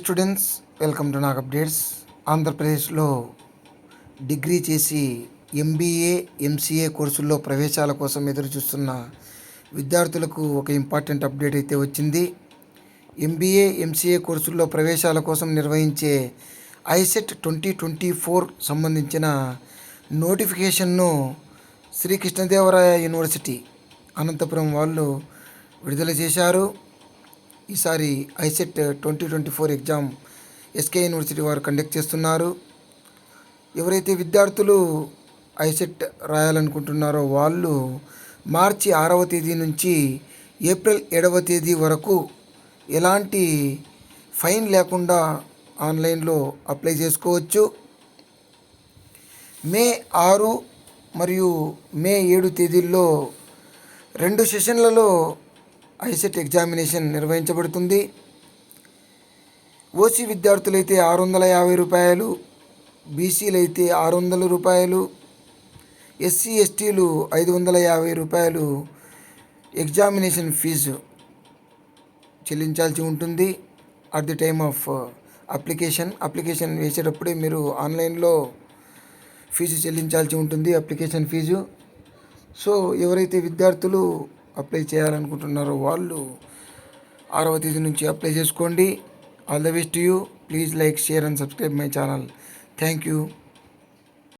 Students welcome to Nag updates ఆంధ్రప్రదేశ్లో degree చేసి MBA MCA కోర్సుల్లో ప్రవేశాల కోసం ఎదురు చూస్తున్న విద్యార్థులకు ఒక ఇంపార్టెంట్ అప్డేట్ అయితే వచ్చింది. ఎంబీఏ ఎంసీఏ కోర్సుల్లో ప్రవేశాల కోసం నిర్వహించే ఐసెట్ ట్వంటీ ట్వంటీ ఫోర్ సంబంధించిన నోటిఫికేషన్ను శ్రీకృష్ణదేవరాయ యూనివర్సిటీ అనంతపురం వాళ్ళు విడుదల చేశారు. ఈసారి ICET twenty twenty four exam SK university వారు కండక్ట్ చేస్తున్నారు. ఎవరైతే విద్యార్థులు ఐసెట్ రాయాలనుకుంటున్నారో వాళ్ళు మార్చి ఆరవ తేదీ నుంచి ఏప్రిల్ ఏడవ తేదీ వరకు ఎలాంటి ఫైన్ లేకుండా ఆన్లైన్లో అప్లై చేసుకోవచ్చు. మే ఆరు మరియు మే ఏడు తేదీల్లో రెండు సెషన్లలో ఐసెట్ ఎగ్జామినేషన్ నిర్వహించబడుతుంది. ఓసీ విద్యార్థులైతే ఆరు వందల యాభై రూపాయలు బీసీలు అయితే ఆరు వందల రూపాయలు ఎస్సీ ఎస్టీలు ఐదు వందల యాభై రూపాయలు ఎగ్జామినేషన్ ఫీజు చెల్లించాల్సి ఉంటుంది. At the time of application application వేసేటప్పుడే మీరు ఆన్లైన్లో ఫీజు చెల్లించాల్సి ఉంటుంది అప్లికేషన్ ఫీజు. సో ఎవరైతే విద్యార్థులు అప్లై చేయాలనుకుంటున్నారో వాళ్ళు ఆరవ తేదీ నుంచి అప్లై చేసుకోండి. All the best you please like share and subscribe my channel thank you